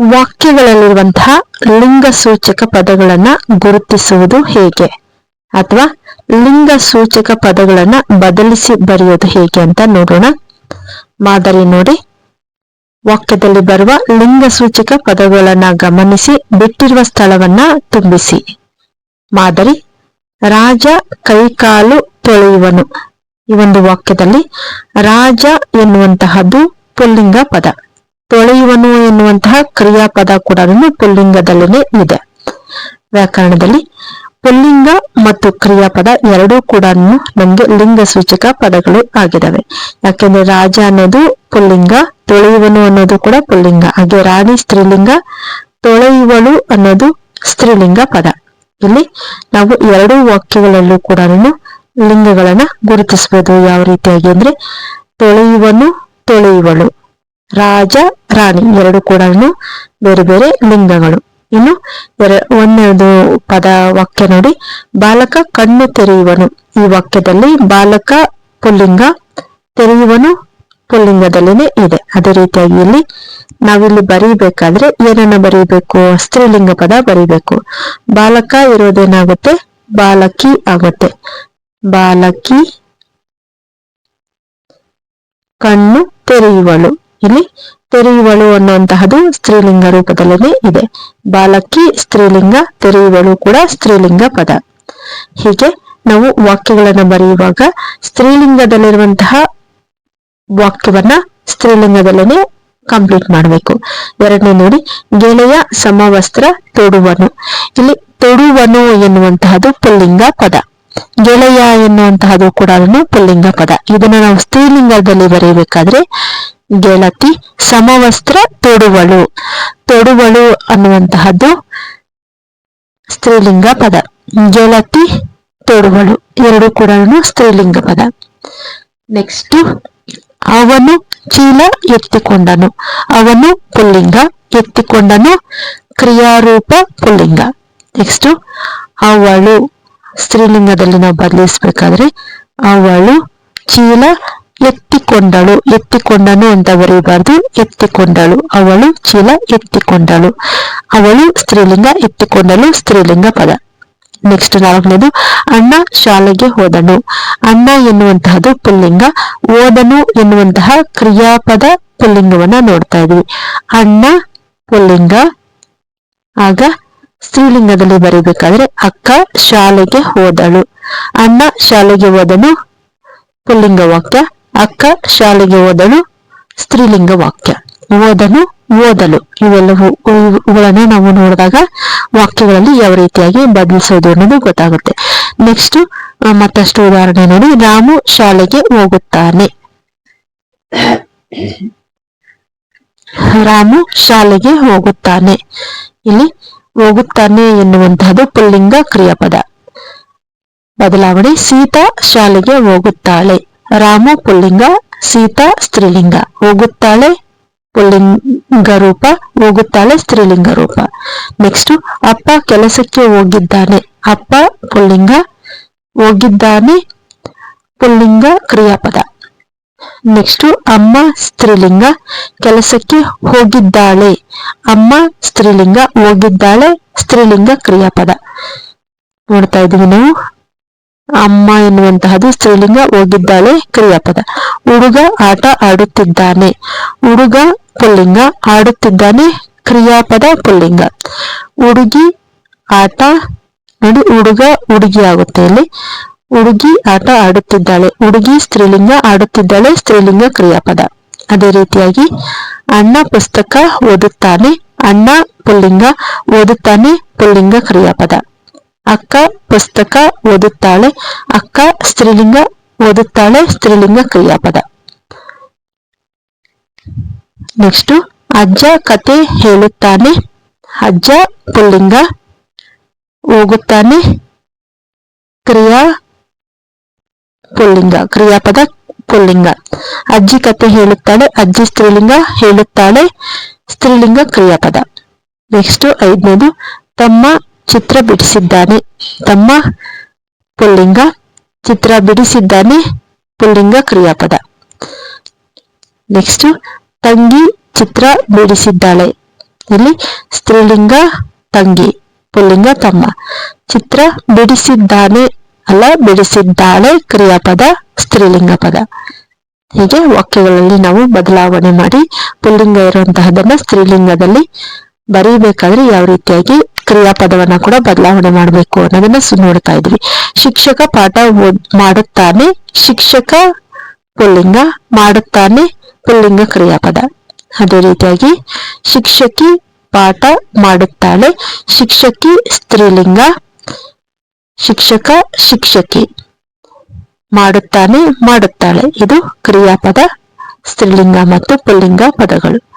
ವಾಕ್ಯಗಳಲ್ಲಿರುವಂತಹ ಲಿಂಗ ಸೂಚಕ ಪದಗಳನ್ನ ಗುರುತಿಸುವುದು ಹೇಗೆ? ಅಥವಾ ಲಿಂಗ ಸೂಚಕ ಪದಗಳನ್ನ ಬದಲಿಸಿ ಬರೆಯೋದು ಹೇಗೆ ಅಂತ ನೋಡೋಣ. ಮಾದರಿ ನೋಡಿ. ವಾಕ್ಯದಲ್ಲಿ ಬರುವ ಲಿಂಗ ಸೂಚಕ ಪದಗಳನ್ನ ಗಮನಿಸಿ, ಬಿಟ್ಟಿರುವ ಸ್ಥಳವನ್ನ ತುಂಬಿಸಿ. ಮಾದರಿ. ರಾಜ ಕೈಕಾಲು ತೊಳೆಯುವನು. ಈ ಒಂದು ವಾಕ್ಯದಲ್ಲಿ ರಾಜ ಎನ್ನುವಂತಹದ್ದು ಪುಲ್ಲಿಂಗ ಪದ. ತೊಳೆಯುವನು ಎನ್ನುವಂತಹ ಕ್ರಿಯಾಪದ ಕೂಡ ಪುಲ್ಲಿಂಗದಲ್ಲೇ ಇದೆ. ವ್ಯಾಕರಣದಲ್ಲಿ ಪುಲ್ಲಿಂಗ ಮತ್ತು ಕ್ರಿಯಾಪದ ಎರಡೂ ಕೂಡ ನಮ್ಗೆ ಲಿಂಗ ಸೂಚಕ ಪದಗಳು ಆಗಿದಾವೆ. ಯಾಕೆಂದ್ರೆ ರಾಜ ಅನ್ನೋದು ಪುಲ್ಲಿಂಗ, ತೊಳೆಯುವನು ಅನ್ನೋದು ಕೂಡ ಪುಲ್ಲಿಂಗ. ಹಾಗೆ ರಾಣಿ ಸ್ತ್ರೀಲಿಂಗ, ತೊಳೆಯುವಳು ಅನ್ನೋದು ಸ್ತ್ರೀಲಿಂಗ ಪದ. ಇಲ್ಲಿ ನಾವು ಎರಡೂ ವಾಕ್ಯಗಳಲ್ಲೂ ಕೂಡ ಲಿಂಗಗಳನ್ನ ಗುರುತಿಸಬಹುದು ಯಾವ ರೀತಿಯಾಗಿ ಅಂದ್ರೆ ತೊಳೆಯುವನು, ತೊಳೆಯುವಳು. ರಾಜ, ರಾಣಿ ಎರಡು ಕೂಡ ಬೇರೆ ಬೇರೆ ಲಿಂಗಗಳು. ಇನ್ನು ಒಂದನೇದು ಪದ ವಾಕ್ಯ ನೋಡಿ. ಬಾಲಕ ಕಣ್ಣು ತೆರೆಯುವನು. ಈ ವಾಕ್ಯದಲ್ಲಿ ಬಾಲಕ ಪುಲ್ಲಿಂಗ ತೆರೆಯುವನು ಪುಲ್ಲಿಂಗದಲ್ಲಿನೇ ಇದೆ. ಅದೇ ರೀತಿಯಾಗಿ ಇಲ್ಲಿ ನಾವಿಲ್ಲಿ ಬರೀಬೇಕಾದ್ರೆ ಏನನ್ನ ಬರೀಬೇಕು? ಸ್ತ್ರೀಲಿಂಗ ಪದ ಬರೀಬೇಕು. ಬಾಲಕ ಇರೋದೇನಾಗುತ್ತೆ? ಬಾಲಕಿ ಆಗುತ್ತೆ. ಬಾಲಕಿ ಕಣ್ಣು ತೆರೆಯುವಳು. ಇಲ್ಲಿ ತೆರೆಯುವಳು ಅನ್ನುವಂತಹದು ಸ್ತ್ರೀಲಿಂಗ ರೂಪದಲ್ಲೇ ಇದೆ. ಬಾಲಕಿ ಸ್ತ್ರೀಲಿಂಗ, ತೆರೆಯುವಳು ಕೂಡ ಸ್ತ್ರೀಲಿಂಗ ಪದ. ಹೀಗೆ ನಾವು ವಾಕ್ಯಗಳನ್ನು ಬರೆಯುವಾಗ ಸ್ತ್ರೀಲಿಂಗದಲ್ಲಿರುವಂತಹ ವಾಕ್ಯವನ್ನ ಸ್ತ್ರೀಲಿಂಗದಲ್ಲೇನೆ ಕಂಪ್ಲೀಟ್ ಮಾಡಬೇಕು. ಎರಡನೇ ನೋಡಿ, ಗೆಳೆಯ ಸಮವಸ್ತ್ರ ತೊಡುವನು. ಇಲ್ಲಿ ತೊಡುವನು ಎನ್ನುವಂತಹದ್ದು ಪುಲ್ಲಿಂಗ ಪದ. ಗೆಳೆಯ ಎನ್ನುವಂತಹದ್ದು ಕೂಡ ಪುಲ್ಲಿಂಗ ಪದ. ಇದನ್ನ ನಾವು ಸ್ತ್ರೀಲಿಂಗದಲ್ಲಿ ಬರೆಯಬೇಕಾದ್ರೆ ಗೆಳತಿ ಸಮವಸ್ತ್ರ ತೊಡುವಳು. ತೊಡುವಳು ಅನ್ನುವಂತಹದ್ದು ಸ್ತ್ರೀಲಿಂಗ ಪದ. ಗೆಳತಿ ತೊಡುವಳು. ಎರಡು ಕೂಡ ಸ್ತ್ರೀಲಿಂಗ ಪದ. ನೆಕ್ಸ್ಟ್ ಅವನು ಚೀಲ ಎತ್ತಿಕೊಂಡನು. ಅವನು ಪುಲ್ಲಿಂಗ, ಎತ್ತಿಕೊಂಡನು ಕ್ರಿಯಾರೂಪ ಪುಲ್ಲಿಂಗ. ನೆಕ್ಸ್ಟ್ ಅವಳು, ಸ್ತ್ರೀಲಿಂಗದಲ್ಲಿ ನಾವು ಬದಲಿಸ್ಬೇಕಾದ್ರೆ ಅವಳು ಚೀಲ ಎತ್ತಿಕೊಂಡಳು. ಎತ್ತಿಕೊಂಡನು ಅಂತ ಬರೀಬಾರ್ದು. ಎತ್ತಿಕೊಂಡಳು. ಅವಳು ಚೀಲ ಎತ್ತಿಕೊಂಡಳು. ಅವಳು ಸ್ತ್ರೀಲಿಂಗ ಎತ್ತಿಕೊಂಡಳು. ಸ್ತ್ರೀಲಿಂಗ ಪದ. ನೆಕ್ಸ್ಟ್ ನಾಲ್ಕನೇದು, ಅಣ್ಣ ಶಾಲೆಗೆ ಹೋದನು. ಅಣ್ಣ ಎನ್ನುವಂತಹದ್ದು ಪುಲ್ಲಿಂಗ. ಓದನು ಎನ್ನುವಂತಹ ಕ್ರಿಯಾಪದ ಪುಲ್ಲಿಂಗವನ್ನ ನೋಡ್ತಾ ಇದ್ವಿ. ಅಣ್ಣ ಪುಲ್ಲಿಂಗ. ಆಗ ಸ್ತ್ರೀಲಿಂಗದಲ್ಲಿ ಬರೀಬೇಕಾದ್ರೆ ಅಕ್ಕ ಶಾಲೆಗೆ ಹೋದಳು. ಅಣ್ಣ ಶಾಲೆಗೆ ಹೋದನು. ಪುಲ್ಲಿಂಗ ವಾಕ್ಯ. ಅಕ್ಕ ಶಾಲೆಗೆ ಓದಲು ಸ್ತ್ರೀಲಿಂಗ ವಾಕ್ಯ. ಓದನು, ಓದಲು. ಇವೆಲ್ಲವೂ ಇವುಗಳನ್ನ ನಾವು ನೋಡಿದಾಗ ವಾಕ್ಯಗಳಲ್ಲಿ ಯಾವ ರೀತಿಯಾಗಿ ಬದಲಿಸೋದು ಅನ್ನೋದು ಗೊತ್ತಾಗುತ್ತೆ. ನೆಕ್ಸ್ಟ್ ಮತ್ತಷ್ಟು ಉದಾಹರಣೆ ನೋಡಿ. ರಾಮು ಶಾಲೆಗೆ ಹೋಗುತ್ತಾನೆ. ರಾಮು ಶಾಲೆಗೆ ಹೋಗುತ್ತಾನೆ. ಇಲ್ಲಿ ಹೋಗುತ್ತಾನೆ ಎನ್ನುವಂತಹದ್ದು ಪುಲ್ಲಿಂಗ ಕ್ರಿಯಾಪದ. ಬದಲಾವಣೆ, ಸೀತಾ ಶಾಲೆಗೆ ಹೋಗುತ್ತಾಳೆ. ರಾಮು ಪುಲ್ಲಿಂಗ, ಸೀತಾ ಸ್ತ್ರೀಲಿಂಗ. ಹೋಗುತ್ತಾಳೆ ಪುಲ್ಲಿಂಗ ರೂಪ, ಹೋಗುತ್ತಾಳೆ ಸ್ತ್ರೀಲಿಂಗ ರೂಪ. ನೆಕ್ಸ್ಟ್ ಅಪ್ಪ ಕೆಲಸಕ್ಕೆ ಹೋಗಿದ್ದಾನೆ. ಅಪ್ಪ ಪುಲ್ಲಿಂಗ, ಹೋಗಿದ್ದಾನೆ ಪುಲ್ಲಿಂಗ ಕ್ರಿಯಾಪದ. ನೆಕ್ಸ್ಟ್ ಅಮ್ಮ ಸ್ತ್ರೀಲಿಂಗ ಕೆಲಸಕ್ಕೆ ಹೋಗಿದ್ದಾಳೆ. ಅಮ್ಮ ಸ್ತ್ರೀಲಿಂಗ, ಹೋಗಿದ್ದಾಳೆ ಸ್ತ್ರೀಲಿಂಗ ಕ್ರಿಯಾಪದ. ನೋಡ್ತಾ ಇದೀವಿ ನಾವು. ಅಮ್ಮ ಎನ್ನುವಂತಹದ್ದು ಸ್ತ್ರೀಲಿಂಗ ಹೋಗಿದ್ದಾಳೆ ಕ್ರಿಯಾಪದ. ಹುಡುಗ ಆಟ ಆಡುತ್ತಿದ್ದಾನೆ. ಹುಡುಗ ಪುಲ್ಲಿಂಗ, ಆಡುತ್ತಿದ್ದಾನೆ ಕ್ರಿಯಾಪದ ಪುಲ್ಲಿಂಗ. ಹುಡುಗಿ ಆಟ, ನೋಡಿ ಹುಡುಗ ಹುಡುಗಿ ಆಗುತ್ತೆ ಇಲ್ಲಿ. ಹುಡುಗಿ ಆಟ ಆಡುತ್ತಿದ್ದಾಳೆ. ಹುಡುಗಿ ಸ್ತ್ರೀಲಿಂಗ ಆಡುತ್ತಿದ್ದಾಳೆ, ಸ್ತ್ರೀಲಿಂಗ ಕ್ರಿಯಾಪದ. ಅದೇ ರೀತಿಯಾಗಿ ಅಣ್ಣ ಪುಸ್ತಕ ಓದುತ್ತಾನೆ, ಅಣ್ಣ ಪುಲ್ಲಿಂಗ ಓದುತ್ತಾನೆ, ಪುಲ್ಲಿಂಗ ಕ್ರಿಯಾಪದ. ಅಕ್ಕ ಪುಸ್ತಕ ಓದುತ್ತಾಳೆ, ಅಕ್ಕ ಸ್ತ್ರೀಲಿಂಗ ಓದುತ್ತಾಳೆ, ಸ್ತ್ರೀಲಿಂಗ ಕ್ರಿಯಾಪದ. ನೆಕ್ಸ್ಟ್ ಅಜ್ಜ ಕತೆ ಹೇಳುತ್ತಾನೆ, ಅಜ್ಜ ಪುಲ್ಲಿಂಗ ಹೋಗುತ್ತಾನೆ, ಕ್ರಿಯಾ ಪುಲ್ಲಿಂಗ, ಕ್ರಿಯಾಪದ ಪುಲ್ಲಿಂಗ. ಅಜ್ಜಿ ಕತೆ ಹೇಳುತ್ತಾಳೆ, ಅಜ್ಜಿ ಸ್ತ್ರೀಲಿಂಗ ಹೇಳುತ್ತಾಳೆ, ಸ್ತ್ರೀಲಿಂಗ ಕ್ರಿಯಾಪದ. ನೆಕ್ಸ್ಟ್ ಐದನೇದು, ತಮ್ಮ ಚಿತ್ರ ಬಿಡಿಸಿದ್ದಾನೆ. ತಮ್ಮ ಪುಲ್ಲಿಂಗ ಚಿತ್ರ ಬಿಡಿಸಿದ್ದಾನೆ. ಪುಲ್ಲಿಂಗ ಕ್ರಿಯಾಪದ. ನೆಕ್ಸ್ಟ್ ತಂಗಿ ಚಿತ್ರ ಬಿಡಿಸಿದ್ದಾಳೆ. ಇಲ್ಲಿ ಸ್ತ್ರೀಲಿಂಗ, ತಂಗಿ, ಪುಲ್ಲಿಂಗ, ತಮ್ಮ. ಚಿತ್ರ ಬಿಡಿಸಿದ್ದಾನೆ ಅಲ್ಲ, ಬಿಡಿಸಿದ್ದಾಳೆ ಕ್ರಿಯಾಪದ, ಸ್ತ್ರೀಲಿಂಗ ಪದ. ಹೀಗೆ ವಾಕ್ಯಗಳಲ್ಲಿ ನಾವು ಬದಲಾವಣೆ ಮಾಡಿ ಪುಲ್ಲಿಂಗ ಇರುವಂತಹದನ್ನ ಸ್ತ್ರೀಲಿಂಗದಲ್ಲಿ ಬರೀಬೇಕಾದ್ರೆ ಯಾವ ರೀತಿಯಾಗಿ ಕ್ರಿಯಾಪದವನ್ನ ಕೂಡ ಬದಲಾವಣೆ ಮಾಡಬೇಕು ಅನ್ನೋದನ್ನ ನೋಡ್ತಾ ಇದ್ವಿ. ಶಿಕ್ಷಕ ಪಾಠ ಮಾಡುತ್ತಾನೆ, ಶಿಕ್ಷಕ ಪುಲ್ಲಿಂಗ ಮಾಡುತ್ತಾನೆ, ಪುಲ್ಲಿಂಗ ಕ್ರಿಯಾಪದ. ಅದೇ ರೀತಿಯಾಗಿ ಶಿಕ್ಷಕಿ ಪಾಠ ಮಾಡುತ್ತಾಳೆ, ಶಿಕ್ಷಕಿ ಸ್ತ್ರೀಲಿಂಗ, ಶಿಕ್ಷಕ ಶಿಕ್ಷಕಿ ಮಾಡುತ್ತಾನೆ, ಮಾಡುತ್ತಾಳೆ. ಇದು ಕ್ರಿಯಾಪದ, ಸ್ತ್ರೀಲಿಂಗ ಮತ್ತು ಪುಲ್ಲಿಂಗ ಪದಗಳು.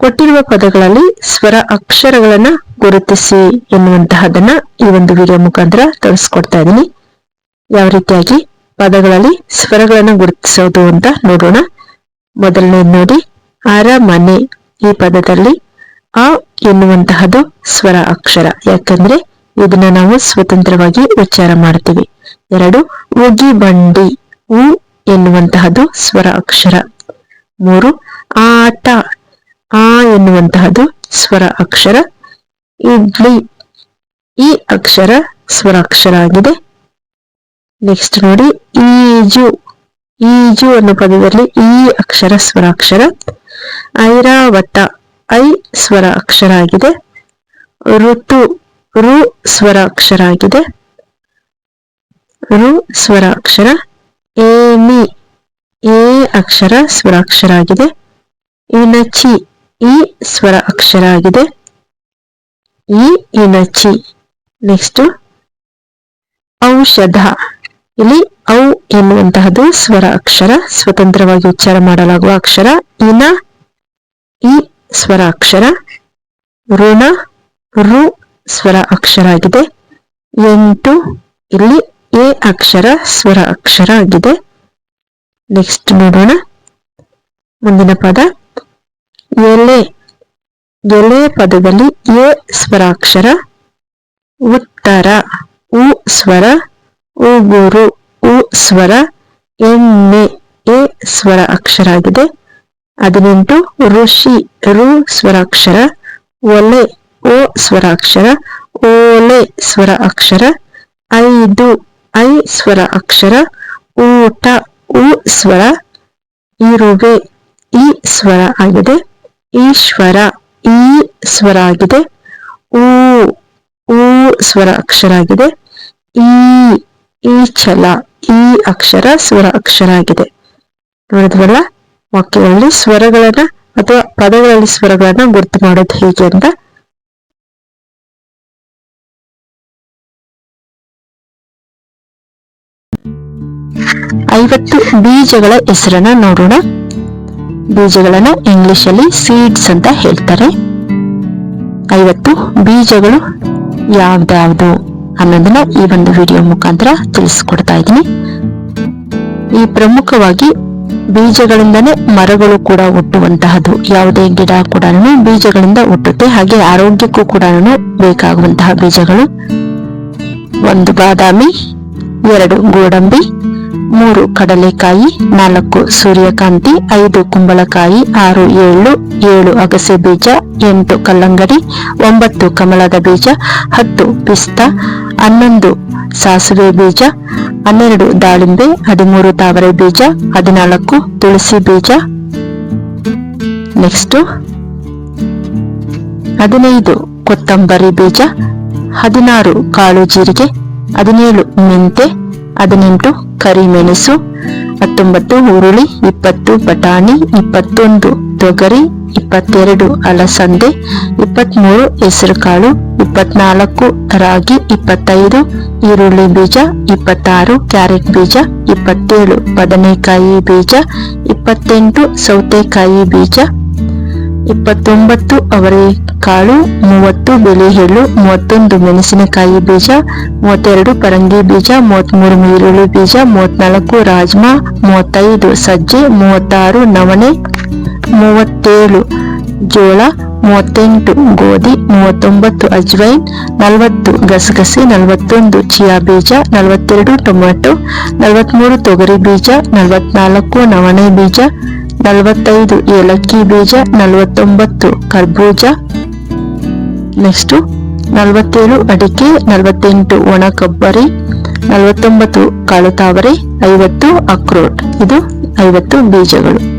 ಕೊಟ್ಟಿರುವ ಪದಗಳಲ್ಲಿ ಸ್ವರ ಅಕ್ಷರಗಳನ್ನ ಗುರುತಿಸಿ ಎನ್ನುವಂತಹದನ್ನ ಈ ಒಂದು ವಿಡಿಯೋ ಮುಖಾಂತರ ತೋರಿಸ್ಕೊಡ್ತಾ ಇದ್ದೀನಿ. ಯಾವ ರೀತಿಯಾಗಿ ಪದಗಳಲ್ಲಿ ಸ್ವರಗಳನ್ನ ಗುರುತಿಸೋದು ಅಂತ ನೋಡೋಣ. ಮೊದಲನೇ ನೋಡಿ, ಅರಮನೆ ಈ ಪದದಲ್ಲಿ ಆ ಎನ್ನುವಂತಹದ್ದು ಸ್ವರ ಅಕ್ಷರ. ಯಾಕಂದ್ರೆ ಇದನ್ನ ನಾವು ಸ್ವತಂತ್ರವಾಗಿ ಉಚ್ಚಾರ ಮಾಡ್ತೀವಿ. ಎರಡು ಉಗಿ ಬಂಡಿ ಉ ಎನ್ನುವಂತಹದ್ದು ಸ್ವರ ಅಕ್ಷರ. ಮೂರು, ಆಟ ಆ ಎನ್ನುವಂತಹದ್ದು ಸ್ವರ ಅಕ್ಷರ. ಇಡ್ಲಿ ಈ ಅಕ್ಷರ ಸ್ವರ ಅಕ್ಷರ ಆಗಿದೆ. ನೆಕ್ಸ್ಟ್ ನೋಡಿ, ಈಜು. ಈಜು ಅನ್ನೋ ಪದದಲ್ಲಿ ಈ ಅಕ್ಷರ ಸ್ವರ ಅಕ್ಷರ. ಐರಾವತ, ಐ ಸ್ವರ ಅಕ್ಷರ ಆಗಿದೆ. ಋತು, ರು ಸ್ವರ ಅಕ್ಷರ ಆಗಿದೆ. ರು ಸ್ವರ ಅಕ್ಷರ. ಏಮಿ ಎ ಅಕ್ಷರ ಸ್ವರಾಕ್ಷರ ಆಗಿದೆ. ಇನಚಿ ಈ ಸ್ವರ ಅಕ್ಷರ ಆಗಿದೆ ಈ ಇನಚಿ. ನೆಕ್ಸ್ಟ್ ಔಷಧ. ಇಲ್ಲಿ ಔ ಎನ್ನುವಂತಹದ್ದು ಸ್ವರ ಅಕ್ಷರ. ಸ್ವತಂತ್ರವಾಗಿ ಉಚ್ಚಾರ ಮಾಡಲಾಗುವ ಅಕ್ಷರ. ಇನ ಇ ಸ್ವರ ಅಕ್ಷರ. ಋಣ, ರು ಸ್ವರ ಅಕ್ಷರ ಆಗಿದೆ ಎಂಟು. ಇಲ್ಲಿ ಎ ಅಕ್ಷರ ಸ್ವರ ಅಕ್ಷರ ಆಗಿದೆ. ನೆಕ್ಸ್ಟ್ ನೋಡೋಣ. ಮುಂದಿನ ಪದ. ಎಲೆ ಎಲೆ ಪದದಲ್ಲಿ ಎ ಸ್ವರಾಕ್ಷರ, ಉತ್ತರ ಉ ಸ್ವರ ಉಗುರು ಉ ಸ್ವರ, ಎಣ್ಣೆ ಎ ಸ್ವರ ಅಕ್ಷರ ಆಗಿದೆ. ಹದಿನೆಂಟು ಋಷಿ ರು ಸ್ವರಾಕ್ಷರ, ಒಲೆ ಓ ಸ್ವರಾಕ್ಷರ, ಓಲೆ ಸ್ವರ ಅಕ್ಷರ, ಐದು ಐ ಸ್ವರ ಅಕ್ಷರ, ಊಟ ಉ ಸ್ವರ, ಇರುವೆ ಈ ಸ್ವರ ಆಗಿದೆ. ಈಶ್ವರ, ಈ ಸ್ವರ ಆಗಿದೆ ಊ ಊ ಸ್ವರ ಅಕ್ಷರ ಆಗಿದೆ ಈ ಈ ಛಲ, ಈ ಅಕ್ಷರ ಸ್ವರ ಅಕ್ಷರ ಆಗಿದೆ ನೋಡಿದ್ವಲ್ಲ ವಾಕ್ಯಗಳಲ್ಲಿ ಸ್ವರಗಳನ್ನ ಅಥವಾ ಪದಗಳಲ್ಲಿ ಸ್ವರಗಳನ್ನ ಗುರುತು ಮಾಡೋದು ಹೇಗೆ ಅಂತ? ಐವತ್ತು ಬೀಜಗಳ ಹೆಸರನ್ನ ನೋಡೋಣ. ಬೀಜಗಳನ್ನ ಇಂಗ್ಲಿಷ್ ಅಲ್ಲಿ ಸೀಡ್ಸ್ ಅಂತ ಹೇಳ್ತಾರೆ. ಐವತ್ತು ಬೀಜಗಳು ಯಾವ್ದಾವ್ದು ಅನ್ನೋದನ್ನ ಈ ಒಂದು ವಿಡಿಯೋ ಮುಖಾಂತರ ತಿಳಿಸ್ಕೊಡ್ತಾ ಇದ್ದೀನಿ. ಈ ಪ್ರಮುಖವಾಗಿ ಬೀಜಗಳಿಂದನೇ ಮರಗಳು ಕೂಡ ಹುಟ್ಟುವಂತಹದ್ದು, ಯಾವುದೇ ಗಿಡ ಕೂಡ ಬೀಜಗಳಿಂದ ಹುಟ್ಟುತ್ತೆ, ಹಾಗೆ ಆರೋಗ್ಯಕ್ಕೂ ಕೂಡ ಬೇಕಾಗುವಂತಹ ಬೀಜಗಳು. ಒಂದು ಬಾದಾಮಿ, ಎರಡು ಗೋಡಂಬಿ ಮೂರು ಕಡಲೆಕಾಯಿ, ನಾಲ್ಕು ಸೂರ್ಯಕಾಂತಿ, ಐದು ಕುಂಬಳಕಾಯಿ, ಆರು ಏಳು ಏಳು ಅಗಸೆ ಬೀಜ, ಎಂಟು ಕಲ್ಲಂಗಡಿ, ಒಂಬತ್ತು ಕಮಲದ ಬೀಜ, ಹತ್ತು ಪಿಸ್ತಾ, ಹನ್ನೊಂದು ಸಾಸಿವೆ ಬೀಜ, ಹನ್ನೆರಡು ದಾಳಿಂಬೆ, ಹದಿಮೂರು ತಾವರೆ ಬೀಜ, ಹದಿನಾಲ್ಕು ತುಳಸಿ ಬೀಜ. ನೆಕ್ಸ್ಟ್ ಹದಿನೈದು ಕೊತ್ತಂಬರಿ ಬೀಜ, ಹದಿನಾರು ಕಾಳು ಜೀರಿಗೆ, ಹದಿನೇಳು ಮೆಂತೆ ಹದಿನೆಂಟು, ಕರಿಮೆಣಸು, ಹತ್ತೊಂಬತ್ತು, ಹುರುಳಿ, ಇಪ್ಪತ್ತು, ಬಟಾಣಿ, ಇಪ್ಪತ್ತೊಂದು, ತೊಗರಿ, ಇಪ್ಪತ್ತೆರಡು, ಅಲಸಂದೆ ಇಪ್ಪತ್ಮೂರು ಹೆಸರುಕಾಳು, ಇಪ್ಪತ್ನಾಲ್ಕು, ರಾಗಿ, ಇಪ್ಪತ್ತೈದು, ಈರುಳ್ಳಿ ಬೀಜ, ಇಪ್ಪತ್ತಾರು, ಕ್ಯಾರೆಟ್ ಬೀಜ, ಇಪ್ಪತ್ತೇಳು, ಬದನೆಕಾಯಿ ಬೀಜ, ಇಪ್ಪತ್ತೆಂಟು, ಸೌತೆಕಾಯಿ ಬೀಜ ಇಪ್ಪತ್ತೊಂಬತ್ತು ಅವರೆಕಾಳು ಮೂವತ್ತು ಬಿಳಿ ಎಳ್ಳು ಮೂವತ್ತೊಂದು ಮೆಣಸಿನಕಾಯಿ ಬೀಜ ಮೂವತ್ತೆರಡು ಪರಂಗಿ ಬೀಜ ಮೂವತ್ಮೂರು ಈರುಳ್ಳಿ ಬೀಜ ಮೂವತ್ನಾಲ್ಕು ರಾಜ್ಮಾ ಮೂವತ್ತೈದು ಸಜ್ಜೆ ಮೂವತ್ತಾರು ನವಣೆ ಮೂವತ್ತೇಳು ಜೋಳ ಮೂವತ್ತೆಂಟು ಗೋಧಿ ಮೂವತ್ತೊಂಬತ್ತು ಅಜ್ವೈನ್ ನಲವತ್ತು ಗಸಗಸೆ ನಲವತ್ತೊಂದು ಚಿಯಾ ಬೀಜ ನಲವತ್ತೆರಡು ಟೊಮೆಟೊ ನಲವತ್ಮೂರು ತೊಗರಿ ಬೀಜ ನಲವತ್ನಾಲ್ಕು ನವಣೆ ಬೀಜ ನಲವತ್ತೈದು ಏಲಕ್ಕಿ ಬೀಜ, ನಲವತ್ತೊಂಬತ್ತು ಕರ್ಬೂಜ, ನೆಕ್ಸ್ಟು ನಲವತ್ತೇಳು ಅಡಿಕೆ, ನಲವತ್ತೆಂಟು ಒಣ ಕೊಬ್ಬರಿ, ನಲವತ್ತೊಂಬತ್ತು ಕಾಳು ತಾವರೆ, ಐವತ್ತು ಅಕ್ರೋಟ್ ಇದು ಐವತ್ತು ಬೀಜಗಳು.